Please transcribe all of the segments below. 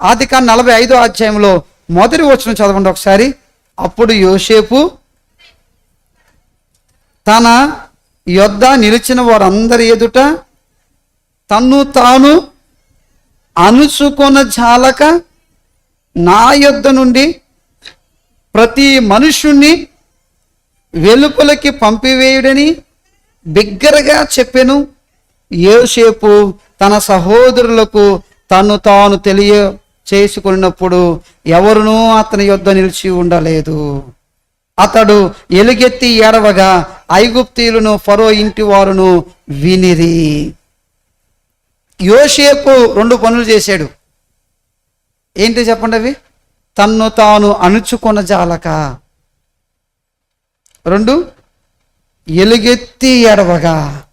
ఆది నలభై ఐదో అధ్యాయంలో మొదటి వచ్చిన చదవండి ఒకసారి. అప్పుడు యోసేపు తన యొద్ద నిలిచిన వారందరి ఎదుట తన్ను తాను అనుసుకున్న జాలక నా యొద్ద నుండి ప్రతి మనుషుణ్ణి వెలుపలకి పంపివేయుడని బిగ్గరగా చెప్పెను. యోసేపు తన సహోదరులకు తను తాను తెలియ చేసుకున్నప్పుడు ఎవరునూ అతని యొద్ద నిలిచి ఉండలేదు. అతడు ఎలుగెత్తి ఏడవగా ఐగుప్తీయులను ఫరో ఇంటి వారును వినిరి. యోషేపు రెండు పనులు చేశాడు. ఏంటి చెప్పండి అవి? తన్ను తాను అణుచుకొన జాలక. రెండు ఎలుగెత్తి ఎడవగా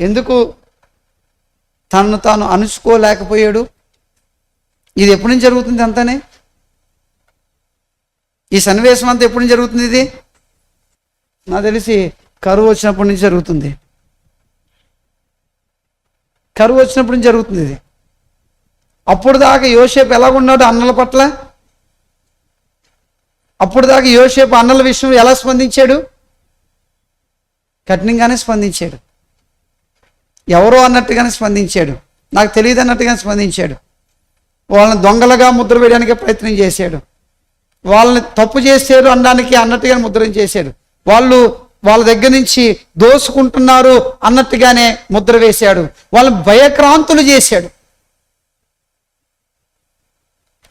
ఎందుకు తనను తాను అణుచుకోలేకపోయాడు. ఇది ఎప్పటి నుంచి జరుగుతుంది అంతానే? ఈ సన్నివేశం అంతా ఎప్పటి నుంచి జరుగుతుంది ఇది? నాకు తెలిసి కరువు వచ్చినప్పటి నుంచి జరుగుతుంది. కరువు వచ్చినప్పటి నుంచి జరుగుతుంది ఇది. అప్పుడు దాకా యోసేపు ఎలాగున్నాడు అన్నల పట్ల? అప్పుడు దాకా యోసేపు అన్నల విషయం ఎలా స్పందించాడు? కఠినంగానే స్పందించాడు. ఎవరో అన్నట్టుగానే స్పందించాడు. నాకు తెలియదు అన్నట్టుగానే స్పందించాడు. వాళ్ళని దొంగలుగా ముద్ర వేయడానికి ప్రయత్నం చేశాడు. వాళ్ళని తప్పు చేశారు అనడానికి అన్నట్టుగానే ముద్రం చేశాడు. వాళ్ళు వాళ్ళ దగ్గర నుంచి దోసుకుంటున్నారు అన్నట్టుగానే ముద్ర వేశాడు. వాళ్ళని భయక్రాంతులు చేశాడు.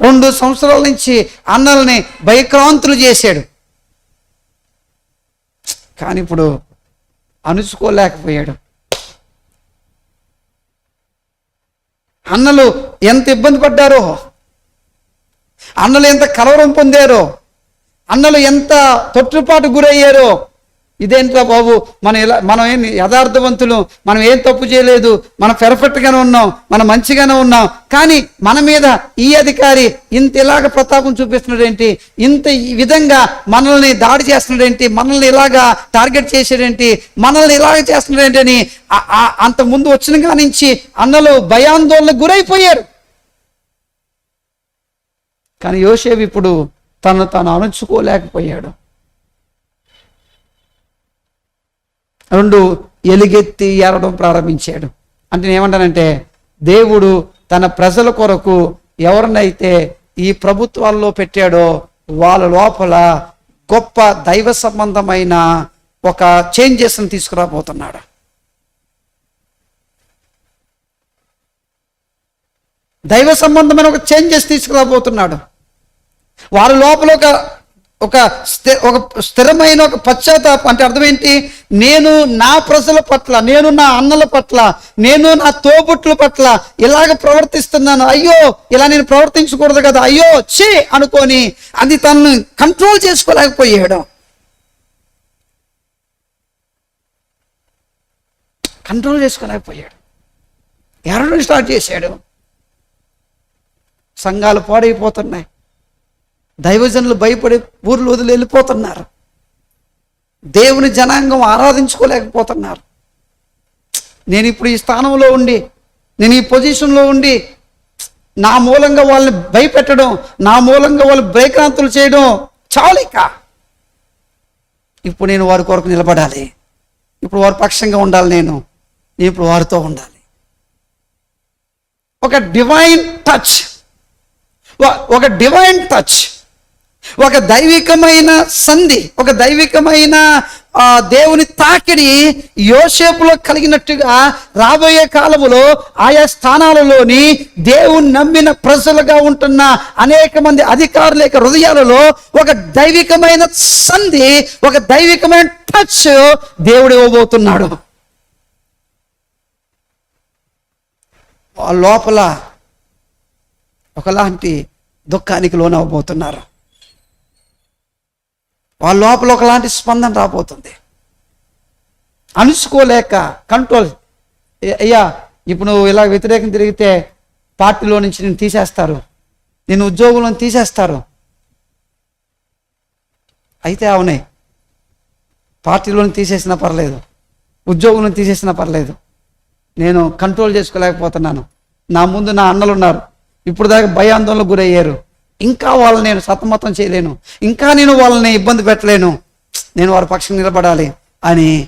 రెండు సంవత్సరాల నుంచి అన్నల్ని భయక్రాంతులు చేశాడు. కానీ ఇప్పుడు అణుచుకోలేకపోయాడు అన్నలు ఎంత ఇబ్బంది పడ్డారో? అన్నలు ఎంత కలవరం పొందారో? అన్నలు ఎంత తొట్టుపాటు గురయ్యారో? ఇదేంట్రా బాబు? మనం ఇలా మనం ఏం యథార్థవంతులు? మనం ఏం తప్పు చేయలేదు? మనం పెర్ఫెక్ట్గానే ఉన్నాం. మనం మంచిగానే ఉన్నాం. కానీ మన మీద ఈ అధికారి ఇంత ఇలాగ ప్రతాపం చూపిస్తున్నాడేంటి? ఇంత ఈ విధంగా మనల్ని దాడి చేస్తున్నాడేంటి? మనల్ని ఇలాగా టార్గెట్ చేసాడేంటి మనల్ని ఇలాగ చేస్తున్నాడేంటి అని అంత ముందు వచ్చిన కానించి నుంచి అన్నలు భయాందోళనకు గురైపోయారు. కానీ యోసేపు ఇప్పుడు తను తాను అణుచుకోలేకపోయాడు. రెండు ఎలుగెత్తి ఏరడం ప్రారంభించాడు. అంటే నేను ఏమంటానంటే దేవుడు తన ప్రజల కొరకు ఎవరినైతే ఈ ప్రభుత్వాల్లో పెట్టాడో వాళ్ళ లోపల గొప్ప దైవ సంబంధమైన ఒక చేంజెస్ని తీసుకురాబోతున్నాడు. దైవ సంబంధమైన ఒక చేంజెస్ తీసుకురాబోతున్నాడు. వారి లోపల ఒక ఒక స్థి ఒక స్థిరమైన ఒక పశ్చాత్తాపం. అంటే అర్థం ఏంటి నేను నా ప్రజల పట్ల నేను నా అన్నల పట్ల నేను నా తోబుట్ల పట్ల ఇలాగ ప్రవర్తిస్తున్నాను. అయ్యో ఇలా నేను ప్రవర్తించకూడదు కదా. అయ్యో చే అనుకొని అది తనను కంట్రోల్ చేసుకోలేకపోయాడు కంట్రోల్ చేసుకోలేకపోయాడు ఎరడం స్టార్ట్ చేశాడు. సంఘాలు పాడైపోతున్నాయి. దైవజనులు భయపడి ఊర్లు వదిలి వెళ్ళిపోతున్నారు. దేవుని జనాంగం ఆరాధించుకోలేకపోతున్నారు. నేను ఇప్పుడు ఈ స్థానంలో ఉండి నేను ఈ పొజిషన్లో ఉండి నా మూలంగా వాళ్ళని భయపెట్టడం నా మూలంగా వాళ్ళు భయక్రాంతులు చేయడం చాలిక. ఇప్పుడు నేను వారి కొరకు నిలబడాలి. ఇప్పుడు వారి పక్షంగా ఉండాలి నేను. నేను ఇప్పుడు వారితో ఉండాలి. ఒక డివైన్ టచ్ ఒక డివైన్ టచ్ ఒక దైవికమైన సంధి ఒక దైవికమైన దేవుని తాకిడి యోసేపులో కలిగినట్టుగా రాబోయే కాలములో ఆయా స్థానాలలోని దేవుని నమ్మిన ప్రజలుగా ఉంటున్న అనేక మంది అధికారుల యొక్క హృదయాలలో ఒక దైవికమైన సంధి ఒక దైవికమైన టచ్ దేవుడు ఇవ్వబోతున్నాడు. లోపల ఒకలాంటి దుఃఖానికి లోనవబోతున్నారు వాళ్ళ లోపల ఒకలాంటి స్పందన రాబోతుంది. అనుసుకోలేక కంట్రోల్ అయ్యా ఇప్పుడు నువ్వు ఇలా వ్యతిరేకం తిరిగితే పార్టీలో నుంచి నేను తీసేస్తారు. నేను ఉద్యోగంలో తీసేస్తారు. అయితే అవునే పార్టీలోని తీసేసినా పర్లేదు. ఉద్యోగంలో తీసేసినా పర్లేదు. నేను కంట్రోల్ చేసుకోలేకపోతున్నాను. నా ముందు నా అన్నలు ఉన్నారు ఇప్పుడు దాకా భయాందోళనకు గురయ్యారు. ఇంకా వాళ్ళని నేను సతమతం చేయలేను. ఇంకా నేను వాళ్ళని ఇబ్బంది పెట్టలేను. నేను వారి పక్షం నిలబడాలి అని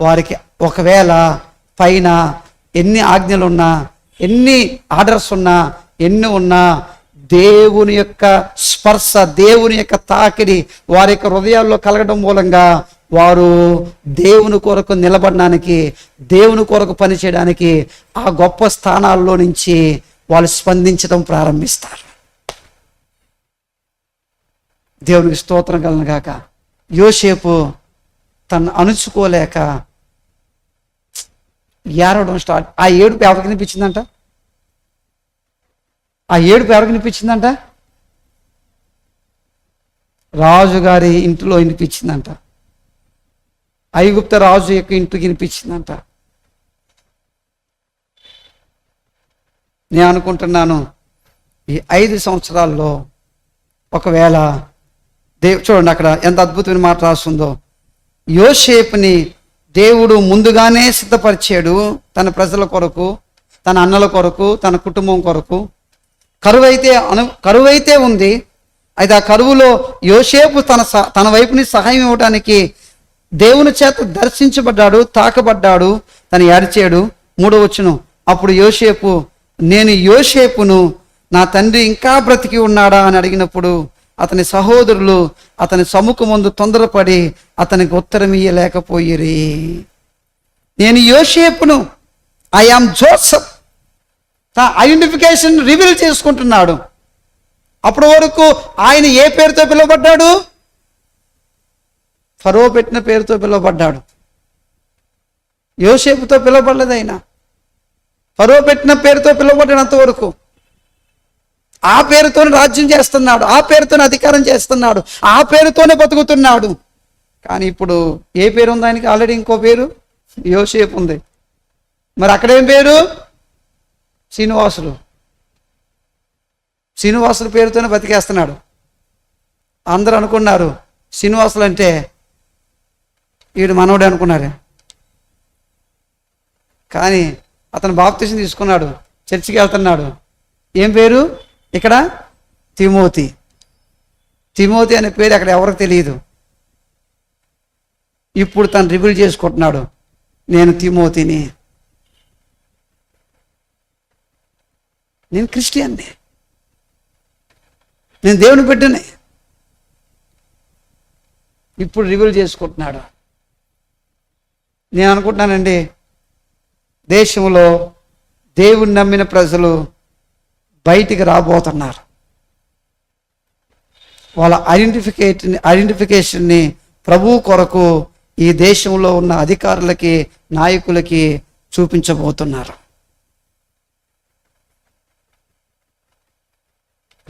వారికి ఒకవేళ పైన ఎన్ని ఆజ్ఞలు ఉన్నా ఎన్ని ఆర్డర్స్ ఉన్నా ఎన్ని ఉన్నా దేవుని యొక్క స్పర్శ దేవుని యొక్క తాకిడి వారి యొక్క హృదయాల్లో కలగడం మూలంగా వారు దేవుని కొరకు నిలబడడానికి దేవుని కొరకు పనిచేయడానికి ఆ గొప్ప స్థానాల్లో నుంచి వాళ్ళు స్పందించడం ప్రారంభిస్తారు. దేవునికి స్తోత్రం కలను గాక. యోసేపు తను అణుచుకోలేక ఏడవడం స్టార్ట్ ఆ ఏడుపు ఎవరికి వినిపించిందంట? ఆ ఏడుపు ఎవరికి వినిపించిందంట? రాజుగారి ఇంటిలో వినిపించిందంట. ఐగుప్త రాజు యొక్క ఇంటికి వినిపించిందంట. నేను అనుకుంటున్నాను ఈ ఐదు సంవత్సరాల్లో ఒకవేళ దేవు చూడండి అక్కడ ఎంత అద్భుతమైన మాట రాస్తుందో. యోసేపుని దేవుడు ముందుగానే సిద్ధపరిచాడు తన ప్రజల కొరకు తన అన్నల కొరకు తన కుటుంబం కొరకు. కరువైతే అను కరువైతే ఉంది. అయితే ఆ కరువులో యోసేపు తన స- తన వైపుని సహాయం ఇవ్వడానికి దేవుని చేత దర్శించబడ్డాడు తాకబడ్డాడు తను ఏడిచాడు. మూడో వచ్చును అప్పుడు యోసేపు నేను యోసేపును నా తండ్రి ఇంకా బ్రతికి ఉన్నాడా? అని అడిగినప్పుడు అతని సహోదరులు అతని సముఖ ముందు తొందరపడి అతనికి ఉత్తరం ఇయ్యలేకపోయిరి. నేను యోషేపును I am Joseph identification reveal చేసుకుంటున్నాడు. అప్పటి వరకు ఆయన ఏ పేరుతో పిలువబడ్డాడు? ఫరో పెట్టిన పేరుతో పిలువబడ్డాడు. యోసేపుతో పిలువబడలేదు ఆయన ఫరో పెట్టిన పేరుతో పిలువబడినంత వరకు ఆ పేరుతోనే రాజ్యం చేస్తున్నాడు ఆ పేరుతోనే అధికారం చేస్తున్నాడు ఆ పేరుతోనే బతుకుతున్నాడు. కానీ ఇప్పుడు ఏ పేరు ఉంది ఆయనకి? ఆల్రెడీ ఇంకో పేరు యోసేపు ఉంది. మరి అక్కడేం పేరు? శ్రీనివాసులు. శ్రీనివాసుల పేరుతోనే బతికేస్తున్నాడు. అందరూ అనుకున్నారు శ్రీనివాసులు అంటే వీడు మనవడే అనుకున్నారు. కానీ అతను బాప్తీసం తీసుకున్నాడు చర్చికి వెళ్తున్నాడు. ఏం పేరు? ఇక్కడ తిమోతి. తిమోతి అనే పేరు అక్కడ ఎవరికి తెలియదు. ఇప్పుడు తను రివీల్ చేసుకుంటున్నాడు. నేను తిమోతిని. నేను క్రిస్టియన్ని. నేను దేవుని బిడ్డని. ఇప్పుడు రివీల్ చేసుకుంటున్నాడు. నేను అనుకుంటున్నానండి దేశంలో దేవుని నమ్మిన ప్రజలు బయటికి రాబోతున్నారు. వాళ్ళ ఐడెంటిఫికేట్ ఐడెంటిఫికేషన్ని ప్రభు కొరకు ఈ దేశంలో ఉన్న అధికారులకి నాయకులకి చూపించబోతున్నారు.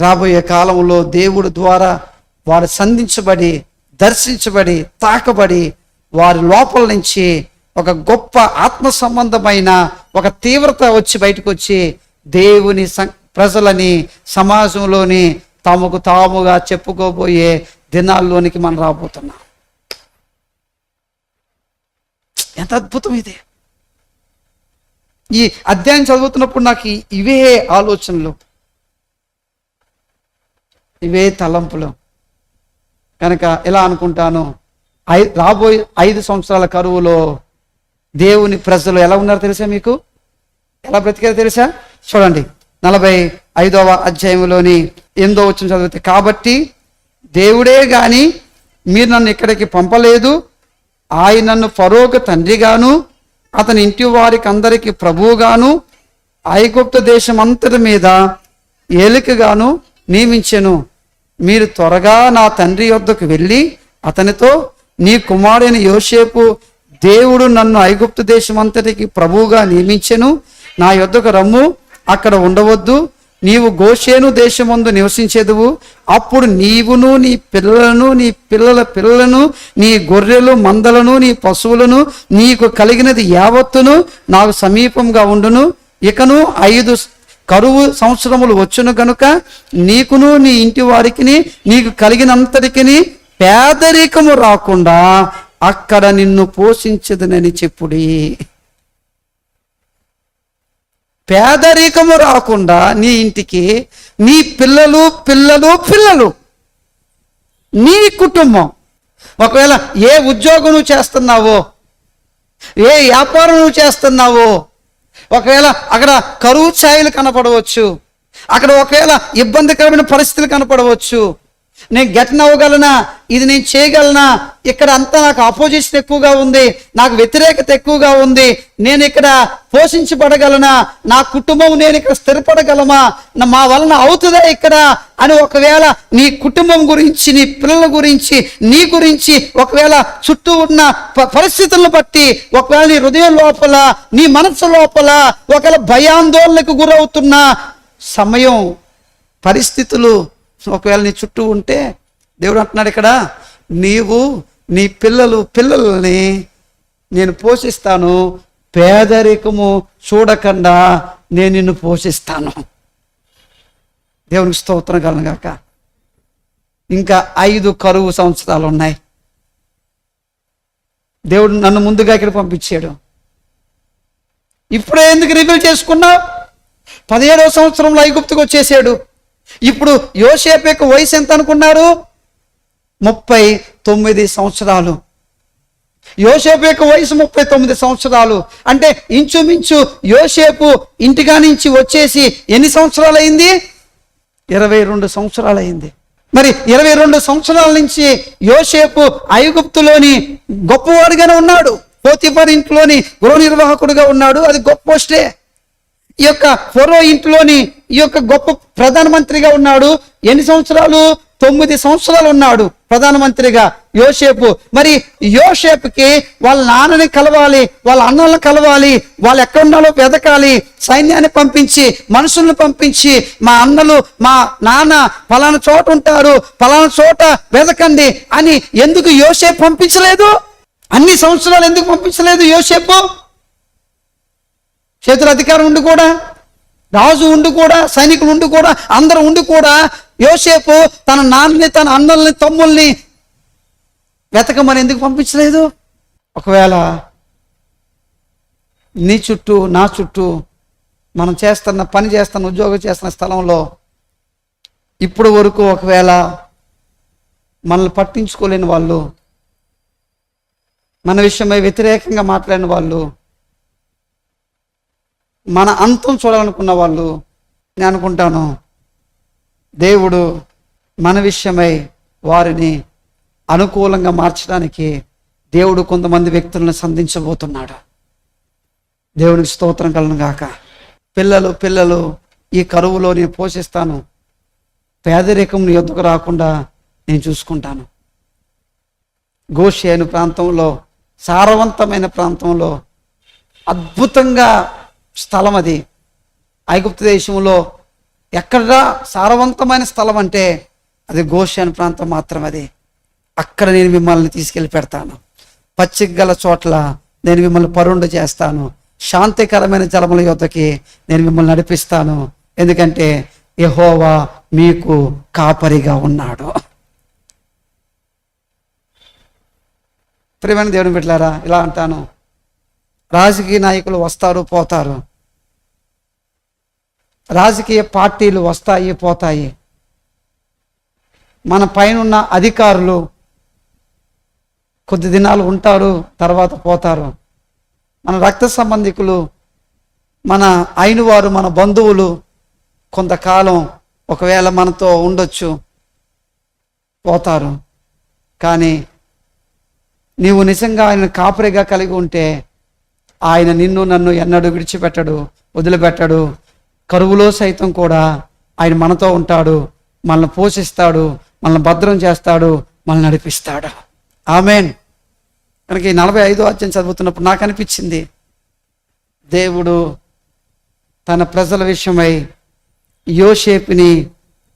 రాబోయే కాలంలో దేవుడు ద్వారా వారు సంధించబడి దర్శించబడి తాకబడి వారి లోపల నుంచి ఒక గొప్ప ఆత్మ సంబంధమైన ఒక తీవ్రత వచ్చి బయటకు వచ్చి దేవుని సం- ప్రజలని సమాజంలోని తమకు తాముగా చెప్పుకోబోయే దినాల్లోనికి మనం రాబోతున్నాం. ఎంత అద్భుతం ఇది. ఈ అధ్యాయం చదువుతున్నప్పుడు నాకు ఇవే ఆలోచనలు. ఇవే తలంపులు. కనుక ఎలా అనుకుంటాను? ఐ రాబోయే ఐదు సంవత్సరాల కరువులో దేవుని ప్రజలు ఎలా ఉన్నారో తెలుసా మీకు? ఎలా బ్రతికారో తెలుసా? చూడండి. నలభై ఐదవ అధ్యాయంలోని ఎనిమిదో వచ్చిన చదివితే కాబట్టి దేవుడే గాని మీరు నన్ను ఇక్కడికి పంపలేదు. ఆయన నన్ను ఫరోకు తండ్రిగాను అతని ఇంటి వారికి అందరికి ప్రభువుగాను ఐగుప్త దేశం అంతటి మీద ఏలికగాను నియమించెను. మీరు త్వరగా నా తండ్రి వద్దకు వెళ్ళి అతనితో నీ కుమారుని యోసేపు దేవుడు నన్ను ఐగుప్తు దేశం అంతటికి ప్రభువుగా నియమించెను. నా యొద్దకు రమ్ము. అక్కడ ఉండవద్దు. నీవు గోషేను దేశమందు నివసించేదువు. అప్పుడు నీవును నీ పిల్లలను నీ పిల్లల పిల్లలను నీ గొర్రెలు మందలను నీ పశువులను నీకు కలిగినది యావత్తును నాకు సమీపంగా ఉండును. ఇకను ఐదు కరువు సంవత్సరములు వచ్చును గనుక నీకును నీ ఇంటి వారికి నీకు కలిగినంతటికి పేదరికము రాకుండా అక్కడ నిన్ను పోషించదనని చెప్పుడి. పేదరికము రాకుండా నీ ఇంటికి నీ పిల్లలు పిల్లలు పిల్లలు. నీ కుటుంబం. ఒకవేళ ఏ ఉద్యోగం నువ్వు చేస్తున్నావో ఏ వ్యాపారం నువ్వు చేస్తున్నావో ఒకవేళ అక్కడ కరువు ఛాయలు కనపడవచ్చు అక్కడ ఒకవేళ ఇబ్బందికరమైన పరిస్థితులు కనపడవచ్చు నేను గెటన్ అవ్వగలనా ఇది నేను చేయగలనా? ఇక్కడ అంతా నాకు అపోజిషన్ ఎక్కువగా ఉంది. నాకు వ్యతిరేకత ఎక్కువగా ఉంది. నేను ఇక్కడ పోషించబడగలనా? నా కుటుంబం నేను ఇక్కడ స్థిరపడగలమా? నా- మా వలన అవుతుందా ఇక్కడ? అని ఒకవేళ నీ కుటుంబం గురించి నీ పిల్లల గురించి నీ గురించి ఒకవేళ చుట్టూ ఉన్న ప- పరిస్థితులను బట్టి ఒకవేళ నీ హృదయం లోపల నీ మనసు లోపల ఒకవేళ భయాందోళనకు గురవుతున్న సమయం పరిస్థితులు ఒకవేళ నీ చుట్టూ ఉంటే దేవుడు అంటున్నాడు ఇక్కడ నీవు నీ పిల్లలు పిల్లల్ని నేను పోషిస్తాను పేదరికము చూడకుండా నేను నిన్ను పోషిస్తాను. దేవునికి స్తోత్రం కలను కాక ఇంకా ఐదు కరువు సంవత్సరాలు ఉన్నాయి. దేవుడు నన్ను ముందుగా ఇక్కడ పంపించాడు. ఇప్పుడే ఎందుకు రివీల్ చేసుకున్నావు? పదిహేడవ సంవత్సరంలో ఐగుప్తుకు వచ్చేసాడు. ఇప్పుడు యోసేపు యొక్క వయసు ఎంత అనుకున్నారు? ముప్పై తొమ్మిది సంవత్సరాలు. యోసేపు యొక్క వయసు ముప్పై తొమ్మిది సంవత్సరాలు. అంటే ఇంచుమించు యోసేపు ఇంటిగా నుంచి వచ్చేసి ఎన్ని సంవత్సరాలు అయింది ఇరవై రెండు సంవత్సరాలు అయింది మరి ఇరవై రెండు సంవత్సరాల నుంచి యోసేపు ఐగుప్తులోని గొప్పవాడుగానే ఉన్నాడు. పోతిఫర్ ఇంట్లోని గృహ నిర్వాహకుడుగా ఉన్నాడు. అది గొప్ప పోస్టే. ఈ యొక్క ఫోరో ఇంట్లోని ఈ యొక్క గొప్ప ప్రధానమంత్రిగా ఉన్నాడు. ఎన్ని సంవత్సరాలు? తొమ్మిది సంవత్సరాలు ఉన్నాడు ప్రధానమంత్రిగా యోసేపు. మరి యోసేపుకి వాళ్ళ నాన్నని కలవాలి వాళ్ళ అన్నలను కలవాలి వాళ్ళు ఎక్కడ వెదకాలి సైన్యాన్ని పంపించి మనుషుల్ని పంపించి మా అన్నలు మా నాన్న ఫలానా చోట ఉంటారు ఫలానా చోట వెదకండి అని ఎందుకు యోసేపు పంపించలేదు? అన్ని సంవత్సరాలు ఎందుకు పంపించలేదు యోసేపు? చేతుల అధికారం ఉండి కూడా రాజు ఉండి కూడా సైనికులు ఉండి కూడా అందరూ ఉండి కూడా యోసేపు తన నాన్నని తన అన్నల్ని తమ్ముల్ని వెతకమని ఎందుకు పంపించలేదు? ఒకవేళ నీ చుట్టూ నా చుట్టూ మనం చేస్తున్న పని చేస్తున్న ఉద్యోగం చేస్తున్న స్థలంలో ఇప్పుడు వరకు ఒకవేళ మనల్ని పట్టించుకోలేని వాళ్ళు మన విషయమై వ్యతిరేకంగా మాట్లాడిన వాళ్ళు మన అంతం చూడాలనుకున్న వాళ్ళు నేను అనుకుంటాను దేవుడు మన విషయమై వారిని అనుకూలంగా మార్చడానికి దేవుడు కొంతమంది వ్యక్తులను సంధించబోతున్నాడు. దేవునికి స్తోత్రం కలను గాక. పిల్లలు పిల్లలు ఈ కరువులో నేను పోషిస్తాను. పేదరికం నీ ఎద్దుకు రాకుండా నేను చూసుకుంటాను. గోషేను ప్రాంతంలో సారవంతమైన ప్రాంతంలో అద్భుతంగా స్థలం అది. ఐగుప్తు దేశంలో ఎక్కడ సారవంతమైన స్థలం అంటే అది గోషాన్ ప్రాంతం మాత్రం అది. అక్కడ నేను మిమ్మల్ని తీసుకెళ్ళి పెడతాను. పచ్చిక గల చోట్ల నేను మిమ్మల్ని పరుండు చేస్తాను. శాంతికరమైన జలముల యువతకి నేను మిమ్మల్ని నడిపిస్తాను. ఎందుకంటే యహోవా మీకు కాపరిగా ఉన్నాడు. ప్రియమైన దేవుని బిడ్డలారా ఇలా అంటాను. రాజకీయ నాయకులు వస్తారు పోతారు. రాజకీయ పార్టీలు వస్తాయి పోతాయి. మన పైన అధికారులు కొద్ది దినాలు ఉంటారు తర్వాత పోతారు. మన రక్త సంబంధికులు మన అయినవారు మన బంధువులు కొంతకాలం ఒకవేళ మనతో ఉండొచ్చు పోతారు. కానీ నీవు నిజంగా ఆయన కాపరిగా కలిగి ఉంటే ఆయన నిన్ను నన్ను ఎన్నడూ విడిచిపెట్టడు వదిలిపెట్టడు. కరువులో సైతం కూడా ఆయన మనతో ఉంటాడు మనల్ని పోషిస్తాడు మనల్ని భద్రం చేస్తాడు మనల్ని నడిపిస్తాడు. ఆమెన్. కనుక ఈ నలభై ఐదో అధ్యాయం చదువుతున్నప్పుడు నాకు అనిపించింది దేవుడు తన ప్రజల విషయమై యోషేపుని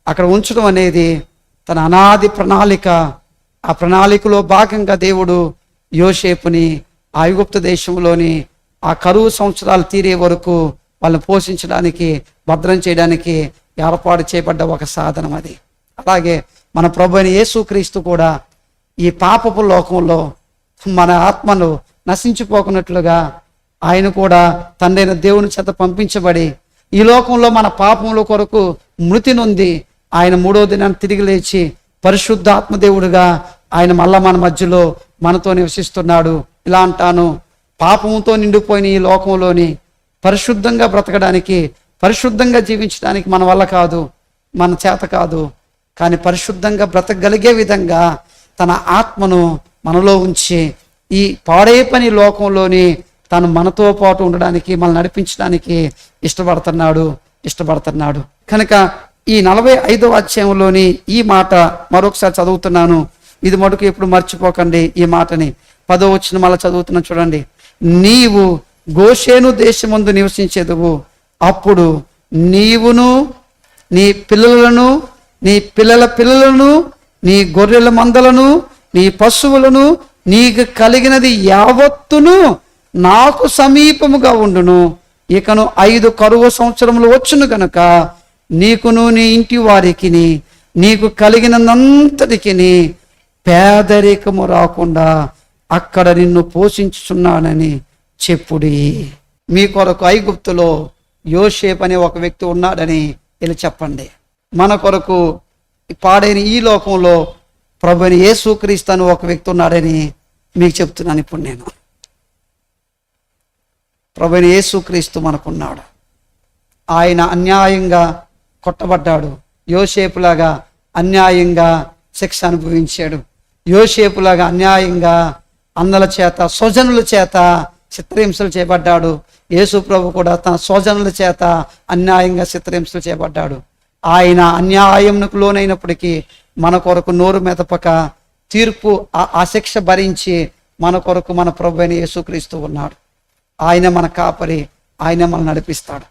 అక్కడ ఉంచడం అనేది తన అనాది ప్రణాళిక. ఆ ప్రణాళికలో భాగంగా దేవుడు యోషేపుని ఆ దేశంలోని ఆ కరువు సంవత్సరాలు తీరే వరకు వాళ్ళని పోషించడానికి భద్రం చేయడానికి ఏర్పాటు చేయబడ్డ ఒక సాధనం అది. అలాగే మన ప్రభు అయిన యేసుక్రీస్తు కూడా ఈ పాపపు లోకంలో మన ఆత్మను నశించిపోకున్నట్లుగా ఆయన కూడా తండ్రైన దేవుని చేత పంపించబడి ఈ లోకంలో మన పాపముల కొరకు మృతి నొంది ఆయన మూడో దినాన్ని తిరిగి లేచి పరిశుద్ధాత్మదేవుడుగా ఆయన మళ్ళా మన మధ్యలో మనతో నివసిస్తున్నాడు. ఇలా అంటాను. పాపముతో నిండిపోయిన ఈ లోకంలోని పరిశుద్ధంగా బ్రతకడానికి పరిశుద్ధంగా జీవించడానికి మన వల్ల కాదు మన చేత కాదు. కానీ పరిశుద్ధంగా బ్రతకగలిగే విధంగా తన ఆత్మను మనలో ఉంచి ఈ పాడే పని లోకంలోని తను మనతో పాటు ఉండడానికి మనల్ని నడిపించడానికి ఇష్టపడుతున్నాడు ఇష్టపడుతున్నాడు. కనుక ఈ నలభై ఐదవ అధ్యాయంలోని ఈ మాట మరొకసారి చదువుతున్నాను. ఇది మటుకు ఎప్పుడు మర్చిపోకండి ఈ మాటని. పదో వచ్చిన మళ్ళీ చదువుతున్నాను చూడండి. నీవు గోషేను దేశమందు నివసించేదువు. అప్పుడు నీవును నీ పిల్లలను నీ పిల్లల పిల్లలను నీ గొర్రెల మందలను నీ పశువులను నీకు కలిగినది యావత్తును నాకు సమీపముగా ఉండును. ఇకను ఐదు కరువు సంవత్సరములు వచ్చును గనుక నీకును నీ ఇంటి వారికి నీకు కలిగినంతటికి పేదరికము రాకుండా అక్కడ నిన్ను పోషించుచున్నానని చెప్పుడి. మీ కొరకు ఐగుప్తులో యోషేప్ అనే ఒక వ్యక్తి ఉన్నాడని ఇలా చెప్పండి. మన కొరకు పాడైన ఈ లోకంలో ప్రభుని యేసుక్రీస్తు అని ఒక వ్యక్తి ఉన్నాడని మీకు చెప్తున్నాను ఇప్పుడు నేను. ప్రభుని యేసుక్రీస్తు మనకున్నాడు. ఆయన అన్యాయంగా కొట్టబడ్డాడు. యోసేపులాగా అన్యాయంగా శిక్ష అనుభవించాడు. యోసేపులాగా అన్యాయంగా అన్నల చేత స్వజనుల చేత చిత్రహింసలు చేపడ్డాడు యేసు ప్రభు కూడా తన స్వజనుల చేత అన్యాయంగా చిత్రహింసలు చేపడ్డాడు ఆయన అన్యాయంకు లోనైనప్పటికీ మన కొరకు నోరు మెదపక తీర్పు ఆ- భరించి మన కొరకు మన ప్రభు అయిన యేసుక్రీస్తు ఉన్నాడు. ఆయన మన కాపరి ఆయన మనం నడిపిస్తాడు.